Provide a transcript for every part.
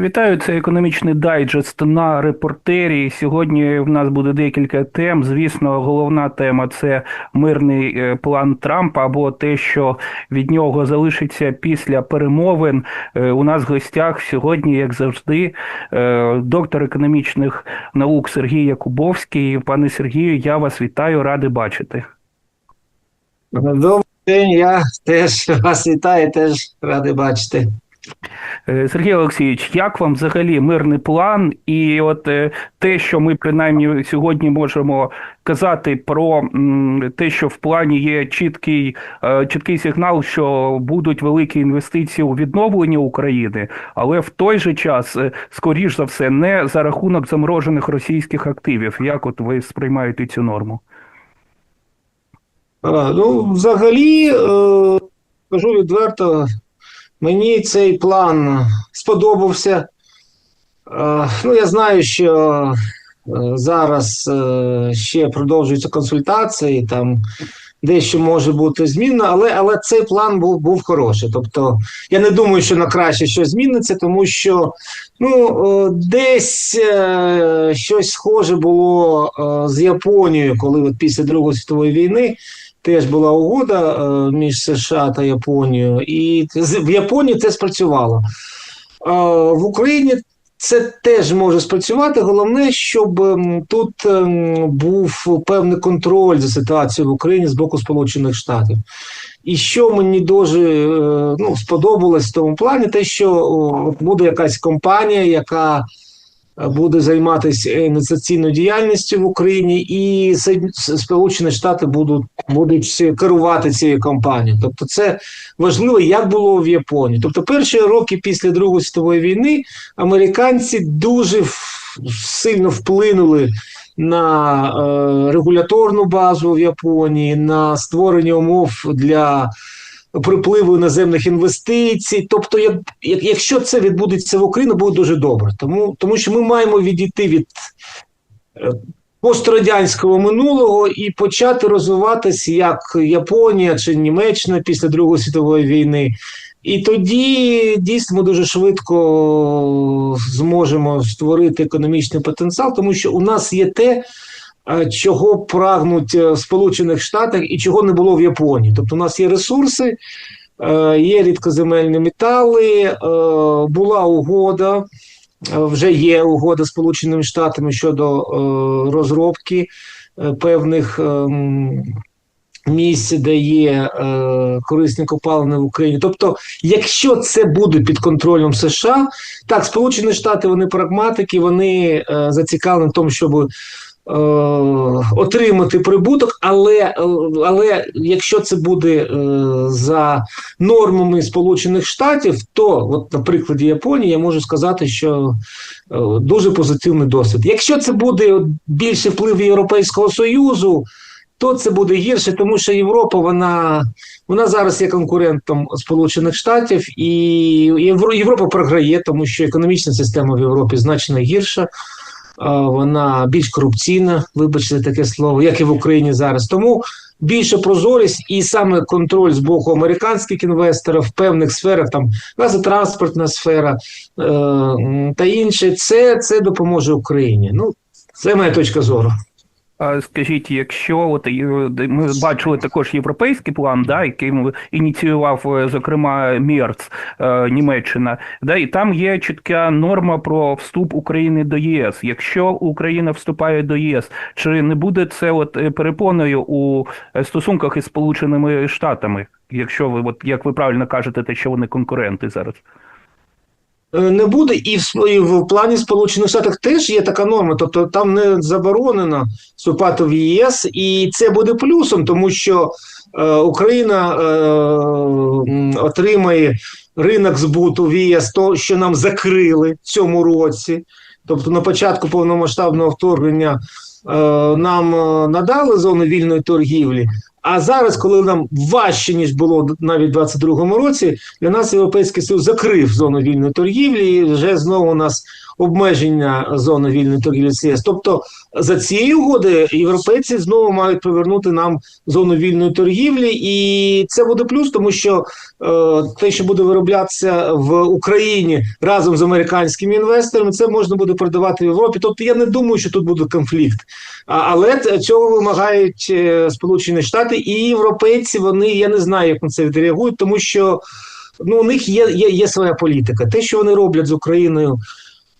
Вітаю, це економічний дайджест на репортері. Сьогодні в нас буде декілька тем. Звісно, головна тема це мирний е, план Трампа або те, що від нього залишиться після перемовин. Е, У нас в гостях сьогодні, як завжди, е, доктор економічних наук Сергій Якубовський. Пане Сергію, я вас вітаю, радий бачити. Добрий день, я теж вас вітаю, теж радий бачити. Е, Сергій Олексійович, як вам взагалі мирний план? І от е, те, що ми принаймні сьогодні можемо казати про те, що в плані є чіткий, е, чіткий сигнал, що будуть великі інвестиції у відновлення України, але в той же час, скоріш за все, не за рахунок заморожених російських активів. Як от ви сприймаєте цю норму? А, ну, взагалі, е, кажу відверто, мені цей план сподобався. Е, ну, я знаю, що е, зараз е, ще продовжуються консультації, там дещо може бути змінно, але, але цей план був, був хороший. Тобто, я не думаю, що на краще щось зміниться, тому що ну, е, десь е, щось схоже було е, з Японією, коли от після Другої світової війни. Теж була угода між США та Японією, і в Японії це спрацювало. В Україні це теж може спрацювати. Головне, щоб ем, тут ем, був певний контроль за ситуацією в Україні з боку Сполучених Штатів. І що мені дуже е, ну, сподобалось в тому плані, те, що буде якась компанія, яка буде займатися ініціаційною діяльністю в Україні, і Сполучені Штати будуть, будуть керувати цією компанією. Тобто, це важливо, як було в Японії. Тобто, перші роки після Другої світової війни американці дуже сильно вплинули на е, регуляторну базу в Японії, на створення умов для припливу іноземних інвестицій. Тобто, як, як, якщо це відбудеться в Україні, буде дуже добре. Тому, тому що ми маємо відійти від е, пострадянського минулого і почати розвиватися як Японія чи Німеччина після Другої світової війни. І тоді дійсно дуже швидко зможемо створити економічний потенціал, тому що у нас є те, чого прагнуть е, в Сполучених Штатах і чого не було в Японії. Тобто, у нас є ресурси, е, є рідкоземельні метали, е, була угода. е, Вже є угода з Сполученими Штатами щодо е, розробки е, певних ем, місць, де є е, корисні копалини в Україні. Тобто, якщо це буде під контролем США, так, Сполучені Штати вони прагматики, вони е, зацікавлені в тому, щоб е, отримати прибуток, але, е, але якщо це буде е, за нормами Сполучених Штатів, то, от на Японії, я можу сказати, що е, дуже позитивний досвід. Якщо це буде більше вплив Європейського Союзу, то це буде гірше, тому що Європа вона, вона зараз є конкурентом Сполучених Штатів, і Європа програє, тому що економічна система в Європі значно гірша. Вона більш корупційна, вибачте таке слово, як і в Україні зараз. Тому більше прозорість і саме контроль з боку американських інвесторів в певних сферах, там газотранспортна сфера е, та інше, це, це допоможе Україні. Ну, це моя точка зору. Скажіть, якщо от ми бачили також європейський план, да, який ініціював, е, зокрема, Мерц, е, Німеччина, да, і там є чітка норма про вступ України до ЄС. Якщо Україна вступає до ЄС, чи не буде це от е, перепоною у стосунках із Сполученими Штатами? Якщо ви, от як ви правильно кажете, те, що вони конкуренти зараз? Е, не буде, і в, і в плані Сполучених Штатів теж є така норма, тобто там не заборонено вступати в ЄС, і це буде плюсом, тому що е, Україна е, отримає ринок збуту в ЄС, то що нам закрили в цьому році. Тобто на початку повномасштабного вторгнення е, нам е, надали зону вільної торгівлі. А зараз, коли нам важче ніж було навіть у 2022 році, для нас Європейський Союз закрив зону вільної торгівлі, і вже знову нас обмеження зони вільної торгівлі ЄС. Тобто за цією угодою європейці знову мають повернути нам зону вільної торгівлі, і це буде плюс, тому що е, те, що буде вироблятися в Україні разом з американськими інвесторами, це можна буде продавати в Європі. Тобто я не думаю, що тут буде конфлікт. А, але цього вимагають е, Сполучені Штати і європейці. Вони я не знаю, як на це відреагують, тому що ну у них є, є, є своя політика. Те, що вони роблять з Україною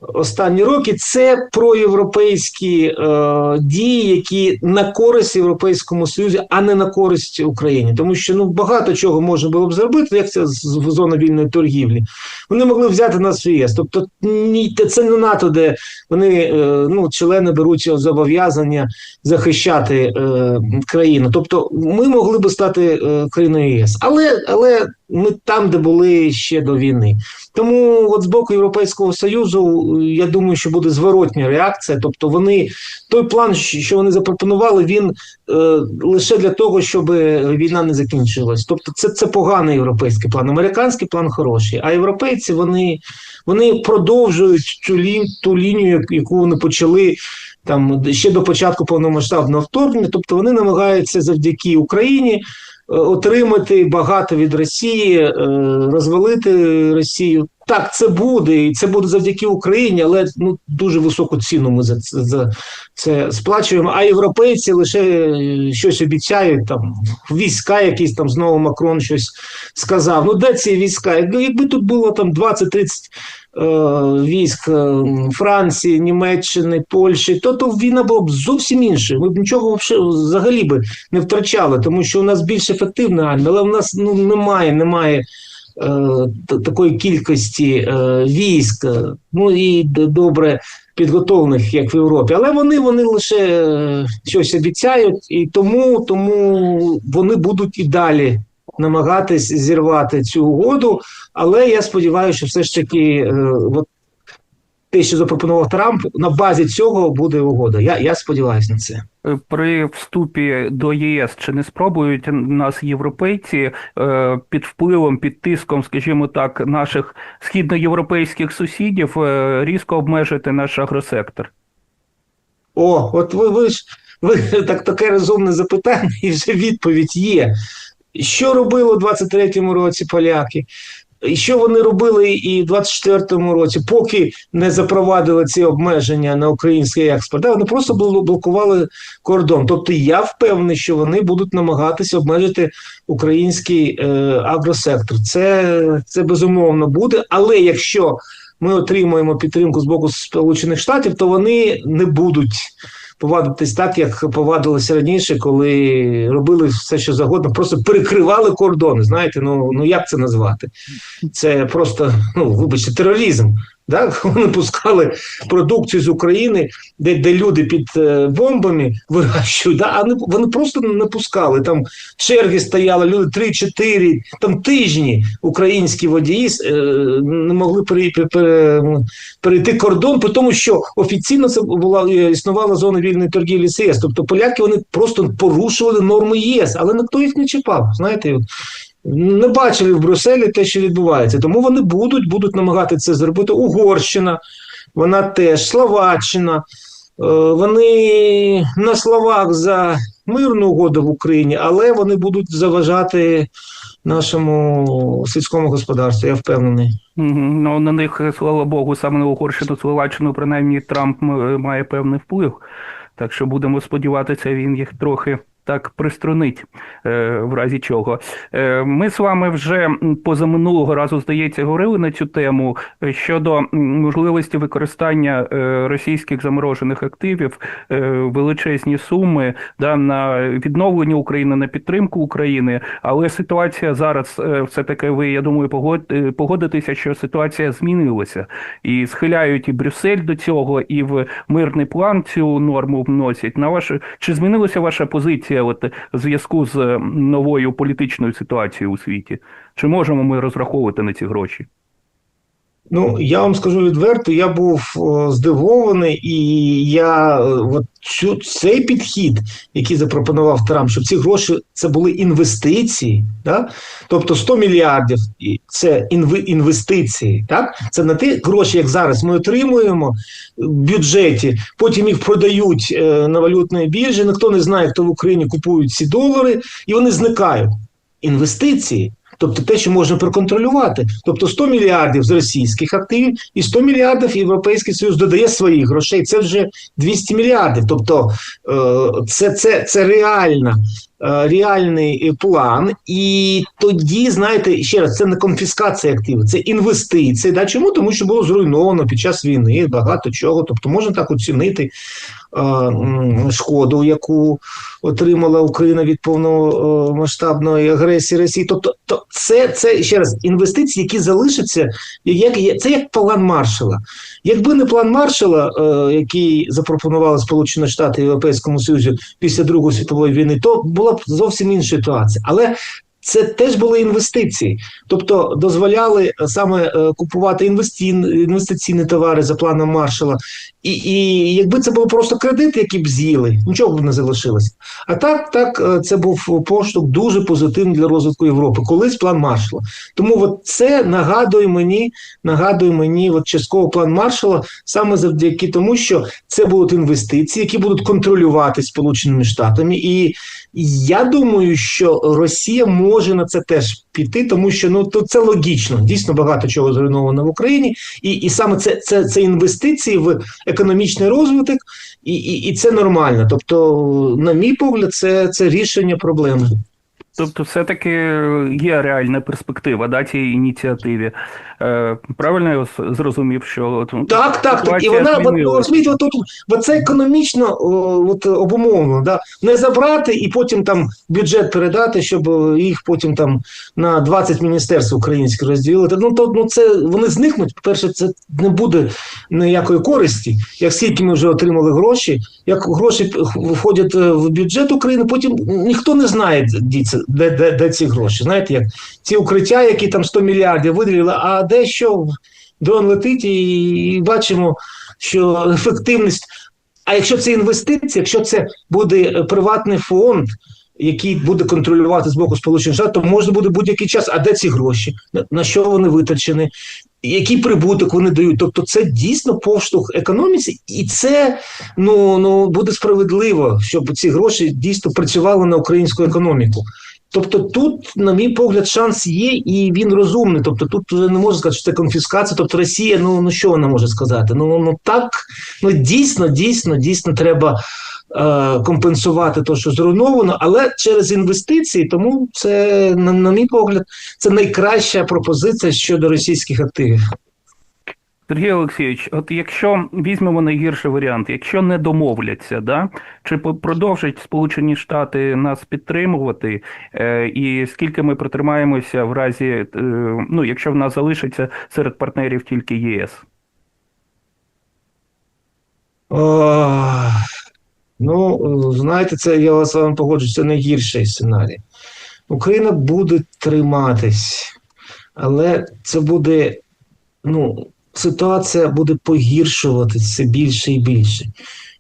останні роки, це проєвропейські е, дії, які на користь Європейському Союзі, а не на користь Україні. Тому що ну багато чого можна було б зробити, як це з- зона вільної торгівлі. Вони могли взяти нас в ЄС. Тобто, ні, це не НАТО, де вони е, ну, члени беруть зобов'язання захищати е, країну. Тобто, ми могли би стати е, країною ЄС, але, але ми там, де були ще до війни. Тому, от з боку Європейського Союзу, я думаю, що буде зворотня реакція. Тобто, вони той план, що вони запропонували, він е, лише для того, щоб війна не закінчилась. Тобто, це, це поганий європейський план. Американський план хороший. А європейці вони, вони продовжують ту, лі, ту лінію, яку вони почали. Там ще до початку повномасштабного вторгнення, тобто вони намагаються завдяки Україні отримати багато від Росії, е, розвалити Росію. Так, це буде, і це буде завдяки Україні, але ну дуже високу ціну ми за це за це сплачуємо. А європейці лише е, щось обіцяють там війська, якісь там знову Макрон щось сказав. Ну де ці війська? Якби, тут було там 20-30 е, військ е, Франції, Німеччини, Польщі, то, то війна була б зовсім інша. Ми б нічого взагалі би не втрачали, тому що у нас більш ефективна армія, але в нас ну немає, немає. е, Такої кількості е, військ, е, ну і добре підготовлених, як в Європі, але вони, вони лише е, щось обіцяють, і тому, тому вони будуть і далі намагатись зірвати цю угоду. Але я сподіваюся, що все ж таки, е, от те, що запропонував Трамп, на базі цього буде угода. Я, я сподіваюся на це. Е, При вступі до ЄС чи не спробують нас європейці е, під впливом, під тиском, скажімо так, наших східноєвропейських сусідів різко обмежити наш агросектор? О, от ви, ви ж ви так таке розумне запитання, і вже відповідь є. Що робили у 23-му році поляки? Що вони робили і в 24-му році, поки не запровадили ці обмеження на український експорт? Вони просто бло- блокували кордон. Тобто я впевнений, що вони будуть намагатися обмежити український е, агросектор. Це, це безумовно буде. Але якщо ми отримуємо підтримку з боку Сполучених Штатів, то вони не будуть повадитись так, як повадилися раніше, коли робили все, що завгодно, просто перекривали кордони. Знаєте, ну ну як це назвати? Це просто, ну вибачте, тероризм. Да? Вони пускали продукцію з України, де, де люди під е, бомбами вирощують, да? а вони, вони просто не пускали. Там черги стояли, люди 3-4 там тижні українські водії е, не могли пере, пере, перейти кордон, при тому, що офіційно це була е, існувала зона вільної торгівлі з. Тобто поляки вони просто порушували норми ЄС, але ніхто їх не чіпав. Знаєте, не бачили в Брюсселі те, що відбувається. Тому вони будуть, будуть намагатися це зробити. Угорщина, вона теж, Словаччина. Е, Вони на словах за мирну угоду в Україні, але вони будуть заважати нашому сільському господарству, я впевнений. Ну, на них, слава Богу, саме на Угорщину, Словаччину, принаймні Трамп має певний вплив. Так що будемо сподіватися, він їх трохи так приструнить, е, в разі чого. Е, Ми з вами вже позаминулого разу, здається, говорили на цю тему е, щодо можливості використання російських заморожених активів, величезні суми да, на відновлення України, на підтримку України. Але ситуація зараз е, все-таки ви, я думаю, погод- погодитеся, що ситуація змінилася. І схиляють і Брюссель до цього, і в мирний план цю норму вносять. На ваше чи змінилася ваша позиція от в зв'язку з новою політичною ситуацією у світі? Чи можемо ми розраховувати на ці гроші? Ну, я вам скажу відверто, я був здивований, і я е, от цю, цей підхід, який запропонував Трамп, щоб ці гроші це були інвестиції, да? тобто 100 мільярдів це інве, інвестиції, так? Це не ті гроші, як зараз ми отримуємо в бюджеті, потім їх продають е, на валютній біржі. Ніхто не знає, хто в Україні купують ці долари, і вони зникають. Інвестиції. Тобто те, що можна проконтролювати. Тобто 100 мільярдів з російських активів і 100 мільярдів Європейський Союз додає своїх грошей. Це вже 200 мільярдів. Тобто е, це, це, це реальна. Е, Реальний план, і тоді, знаєте, ще раз, це не конфіскація активів, це інвестиції. Да? Чому? Тому що було зруйновано під час війни багато чого. Тобто можна так оцінити е, шкоду, яку отримала Україна від повномасштабної агресії Росії. Тобто, то це, це ще раз інвестиції, які залишаться, як це як план Маршала. Якби не план Маршала, е, який запропонували Сполучені Штати Європейському Союзі після Другої світової війни, то була б зовсім інша ситуація. Але це теж були інвестиції, тобто дозволяли е, саме е, купувати інвестиційні товари за планом Маршала. І, і якби це був просто кредит, який б з'їли, нічого б не залишилося. А так, так, е, це був поштовх дуже позитивний для розвитку Європи. Колись план Маршала. Тому от це нагадує мені, нагадує мені от частково план Маршала саме завдяки тому, що це будуть інвестиції, які будуть контролювати Сполученими Штатами. І я думаю, що Росія може на це теж піти, тому що ну то це логічно. Дійсно багато чого зруйновано в Україні, і, і саме це, це, це інвестиції в економічний розвиток, і, і, і це нормально. Тобто, на мій погляд, це, це рішення проблеми. Тобто, все-таки є реальна перспектива да, цій ініціативі. Е, правильно я зрозумів, що от, Так, так, так. І вона розумієте, от, це економічно от, обумовлено. Да? Не забрати і потім там бюджет передати, щоб їх потім там на 20 міністерств українських розділити. Ну то ну це вони зникнуть. По-перше, це не буде ніякої користі. Як скільки ми вже отримали гроші, як гроші входять е, в бюджет України, потім ніхто не знає, де, це- де, де, де ці гроші. Знаєте, як ці укриття, які там 100 мільярдів виділили, а де що дрон летить і, і бачимо, що ефективність. А якщо це інвестиція, якщо це буде е, приватний фонд, який буде контролювати з боку Сполучених Штатів, то можна буде будь-який час. А де ці гроші? На, що вони витрачені? Який прибуток вони дають? Тобто, це дійсно поштовх економіці, і це ну, ну буде справедливо, щоб ці гроші дійсно працювали на українську економіку. Тобто тут, на мій погляд, шанс є, і він розумний. Тобто тут вже не можна сказати, що це конфіскація. Тобто Росія, ну ну що вона може сказати? Ну ну так, ну дійсно, дійсно, дійсно треба е, компенсувати те, що зруйновано, але через інвестиції. Тому це, на, на мій погляд, це найкраща пропозиція щодо російських активів. Сергій Олексійович, от якщо візьмемо найгірший варіант, якщо не домовляться, да, чи продовжать Сполучені Штати нас підтримувати, е, і скільки ми протримаємося в разі, е, ну, якщо в нас залишиться серед партнерів тільки ЄС? О, ну, знаєте, це я вас з вами погоджуюсь, це найгірший сценарій. Україна буде триматись, але це буде, ну, ситуація буде погіршуватися більше і більше.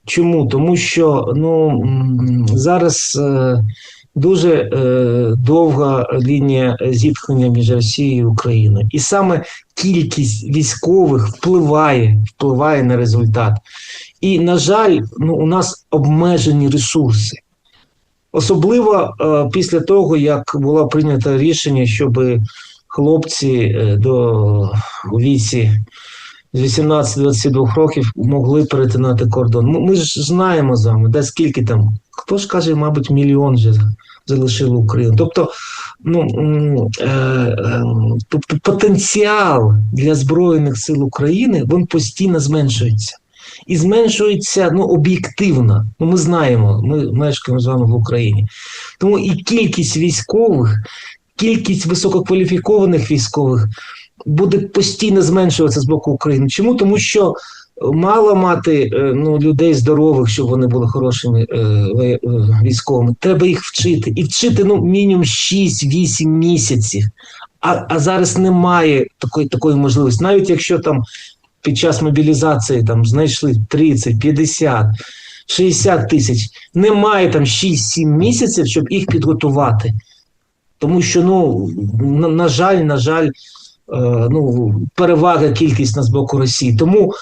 Чому? Тому що ну, зараз е, дуже е, довга лінія зіткнення між Росією і Україною. І саме кількість військових впливає, впливає на результат. І, на жаль, ну, у нас обмежені ресурси. Особливо е, після того, як було прийнято рішення, щоб хлопці е, до віці з 18-22 років могли перетинати кордон. Ми ж знаємо з вами, де скільки там, хто ж каже, мабуть, мільйон вже залишили Україну. Тобто, ну, е, е, тобто потенціал для Збройних сил України він постійно зменшується. І зменшується ну, об'єктивно. Ну, ми знаємо, ми мешкаємо з вами в Україні. Тому і кількість військових, кількість висококваліфікованих військових буде постійно зменшуватися з боку України. Чому? Тому що мало мати е, ну, людей здорових, щоб вони були хорошими е, е, військовими. Треба їх вчити. І вчити ну, мінімум 6-8 місяців. А, а зараз немає такої, такої можливості. Навіть якщо там під час мобілізації там знайшли 30, 50, 60 тисяч, немає там 6-7 місяців, щоб їх підготувати. Тому що, ну, на, на жаль, на жаль, е, ну, перевага кількісна з боку Росії. Тому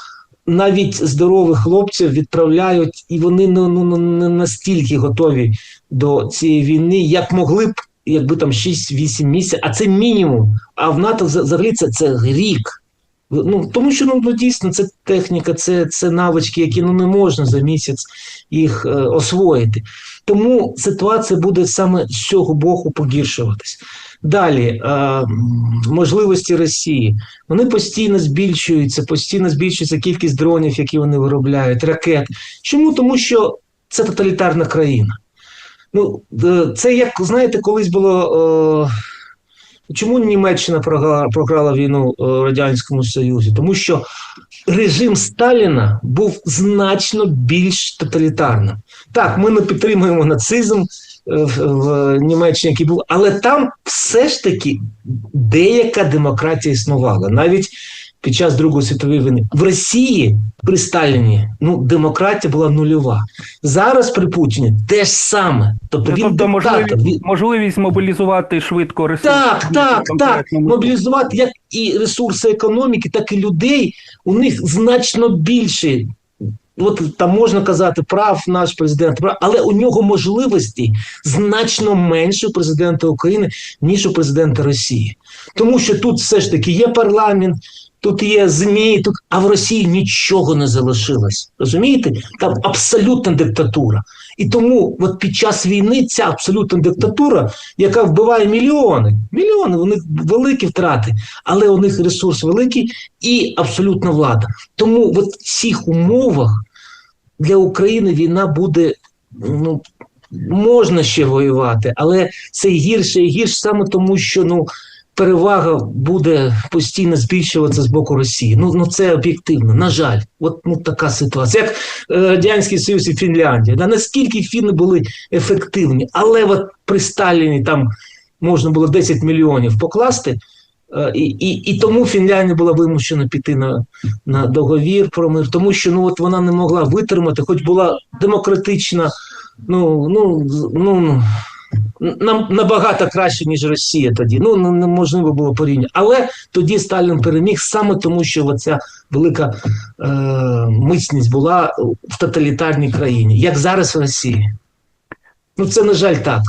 навіть здорових хлопців відправляють, і вони ну, ну, ну, не настільки готові до цієї війни, як могли б, якби там 6-8 місяців, а це мінімум. А в НАТО вза- взагалі це, це рік. Ну, тому що ну, ну, дійсно це техніка, це, це навички, які ну, не можна за місяць їх е, освоїти. Тому ситуація буде саме з цього боку погіршуватись. Далі, е, можливості Росії. Вони постійно збільшуються, постійно збільшується кількість дронів, які вони виробляють, ракет. Чому? Тому що це тоталітарна країна. Ну, е, це як знаєте, колись було. Е, Чому Німеччина програла, програла війну е, Радянському Союзі? Тому що режим Сталіна був значно більш тоталітарним. Так, ми не підтримуємо нацизм е, в, в Німеччині, який був, але там все ж таки деяка демократія існувала. Навіть під час Другої світової війни в Росії при Сталіні ну, демократія була нульова. Зараз при Путіні те ж саме. Тобто Ну, він тобто можливість, Він- можливість мобілізувати швидко ресурси. так, так, так. Мобілізувати як і ресурси економіки, так і людей. У них значно більше. От там можна казати прав наш президент, прав, але у нього можливості значно менше у президента України, ніж у президента Росії. Тому що тут все ж таки є парламент, тут є ЗМІ, тут, а в Росії нічого не залишилось. Розумієте? Там абсолютна диктатура. І тому от під час війни ця абсолютна диктатура, яка вбиває мільйони, мільйони, у них великі втрати, але у них ресурс великий і абсолютна влада. Тому от в цих умовах для України війна буде ну. Можна ще воювати, але це гірше і гірше саме тому, що ну перевага буде постійно збільшуватися з боку Росії. Ну, ну це об'єктивно. На жаль, от ну така ситуація. Як е, Радянський Союз і Фінляндія. Да, наскільки фіни були ефективні, але от при Сталіні там можна було 10 мільйонів покласти. е, І, і, і тому Фінляндія була вимушена піти на, на договір про мир, тому що ну от вона не могла витримати, хоч була демократична, ну ну ну нам набагато краще, ніж Росія тоді. Ну ну, неможливо було порівняти. Але тоді Сталін переміг саме тому, що оця велика е, міцність була в тоталітарній країні, як зараз в Росії. Ну це на жаль так.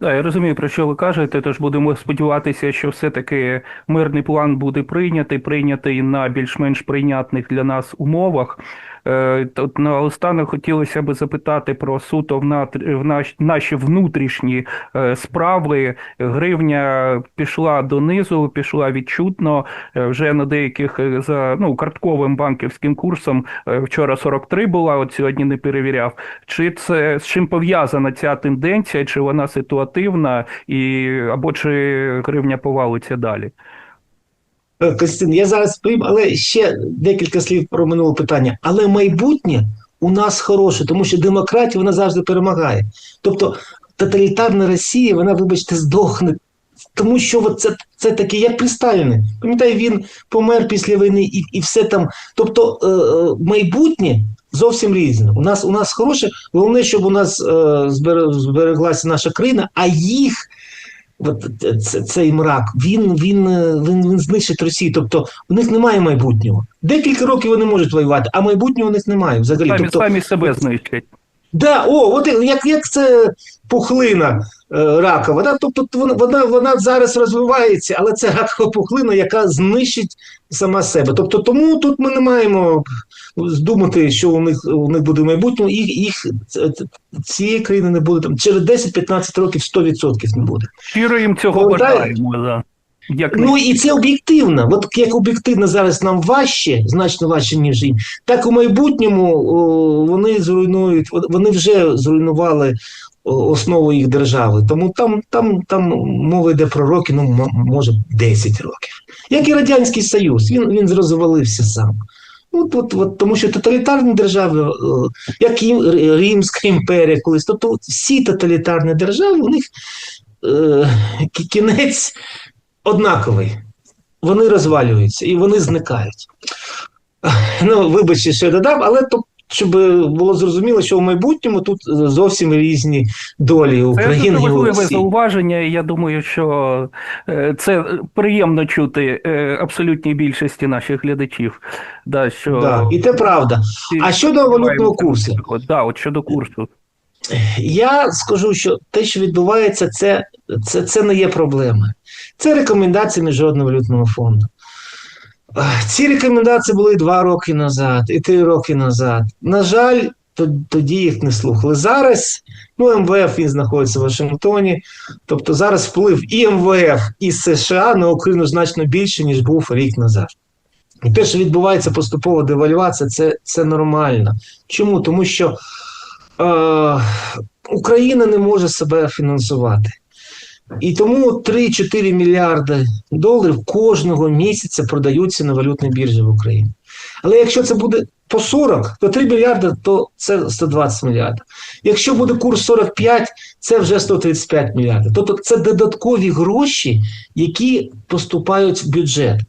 Так, я розумію, про що ви кажете, тож будемо сподіватися, що все-таки мирний план буде прийнятий, прийнятий на більш-менш прийнятних для нас умовах. Е, От наостанок хотілося б запитати про суто в наші внутрішні е, справи. Гривня пішла донизу, пішла відчутно. Е, Вже на деяких за ну, картковим банківським курсом вчора 43 була, от сьогодні не перевіряв. Чи це з чим пов'язана ця тенденція, чи вона ситуативна, і або чи гривня повалиться далі? Е, Костянтин, я зараз прийм, але ще декілька слів про минуле питання. Але майбутнє у нас хороше, тому що демократія вона завжди перемагає. Тобто тоталітарна Росія, вона, вибачте, здохне. Тому що це, це таке, як при Сталіні. Пам'ятаю, він помер після війни і, і все там. Тобто е, е, майбутнє зовсім різне. У нас у нас хороше. Головне, щоб у нас е, збереглася наша країна, а їх цей мрак, він, він, е, він, він знищить Росію. Тобто в них немає майбутнього. Декілька років вони можуть воювати, а майбутнього у них немає взагалі. Самі, Тобто, самі себе знищать. Да, о, от як, як це пухлина е, ракова. Да? Тобто вона, вона, зараз розвивається, але це ракова пухлина, яка знищить сама себе. Тобто, тому тут ми не маємо думати, що у них у них буде майбутнє. Їх, їх ц- цієї країни не буде там через 10-15 років 100% не буде. Щиро їм цього бажаємо. Як Ну і це об'єктивно. От як об'єктивно зараз нам важче, значно важче, ніж їм, так у майбутньому о, вони зруйнують, вони вже зруйнували основу їх держави. Тому там, там, там мова йде про роки, ну може 10 років. Як і Радянський Союз, він, він розвалився сам. От, от, от, тому що тоталітарні держави, як і Римська імперія колись, тобто всі тоталітарні держави, у них е, кінець однаковий. Вони розвалюються і вони зникають. Ну, вибачте, що я додав, але то, щоб було зрозуміло, що в майбутньому тут зовсім різні долі України і важливе зауваження. і Я думаю, що е, це приємно чути е, абсолютній більшості наших глядачів. Да, що Да, і це правда. А щодо валютного курсу, да, от щодо курсу. я скажу, що те, що відбувається, це, це, це не є проблема. Це рекомендації Міжнародного валютного фонду. Ці рекомендації були два роки назад і три роки назад. На жаль, тоді їх не слухали. Зараз ну, МВФ він знаходиться в Вашингтоні. Тобто зараз вплив і МВФ, і США на Україну значно більше, ніж був рік назад. І те, що відбувається поступова девальвація, це, це нормально. Чому? Тому що е, Україна не може себе фінансувати. І тому 3-4 мільярди доларів кожного місяця продаються на валютній біржі в Україні. Але якщо це буде по 40, то 3 мільярди, то це 120 мільярдів. Якщо буде курс 45, це вже 135 мільярдів. Тобто це додаткові гроші, які поступають в бюджет.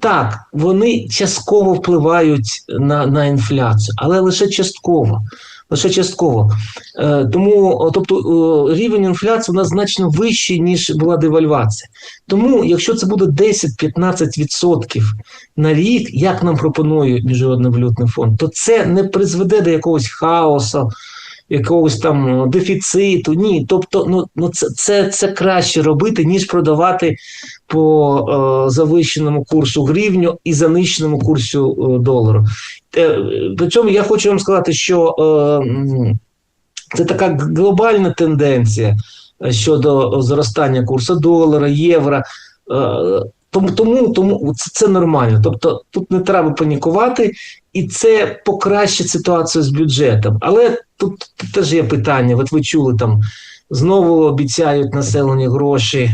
Так, вони частково впливають на, на інфляцію, але лише частково. Лише частково. Е, тому, тобто, рівень інфляції у нас значно вищий, ніж була девальвація. Тому, якщо це буде 10-15% на рік, як нам пропонує Міжнародний валютний фонд, то це не призведе до якогось хаосу, якогось там дефіциту. Ні, тобто, ну, ну це, це, це краще робити, ніж продавати по е, завищеному курсу гривню і занищеному курсу е, долару. Е, Причому я хочу вам сказати, що е, це така глобальна тенденція е, щодо зростання курсу долара, євро. Е, Тому, тому, тому це, це нормально. Тобто тут не треба панікувати, і це покращить ситуацію з бюджетом. Але тут, теж є питання. От ви чули там знову обіцяють населенню гроші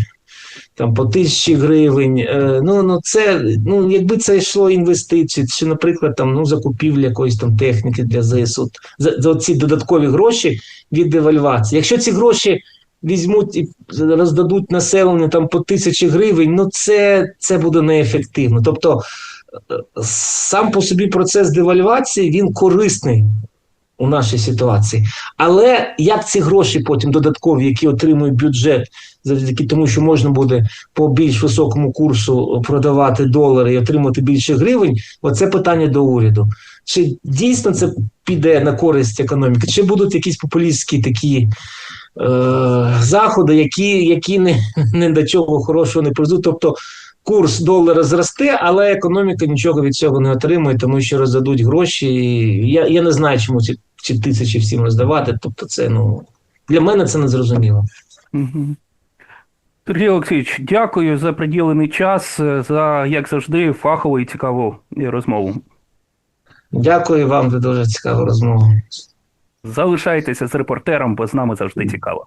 там по тисячі гривень. Е, ну, ну це ну, якби це йшло інвестиції, чи, наприклад, там ну закупівля якоїсь там техніки для ЗСУ, за, за ці додаткові гроші від девальвації. Якщо ці гроші візьмуть і роздадуть населенню там по тисячі гривень, ну це, це буде неефективно. Тобто е, сам по собі процес девальвації він корисний. У нашій ситуації, але як ці гроші потім додаткові, які отримує бюджет, завдяки тому, що можна буде по більш високому курсу продавати долари і отримати більше гривень, оце питання до уряду. Чи дійсно це піде на користь економіки, чи будуть якісь популістські такі е, заходи, які, які не, не до чого хорошого не призведуть? Тобто курс долара зросте, але економіка нічого від цього не отримує, тому що роздадуть гроші. Я, я не знаю, чому ці, ці тисячі всім роздавати. Тобто, це ну для мене це не зрозуміло. Сергій Олексійович, дякую за приділений час, е, за, як завжди, фахову і цікаву розмову. Дякую вам за дуже цікаву розмову. Залишайтеся з репортером, бо з нами завжди цікаво.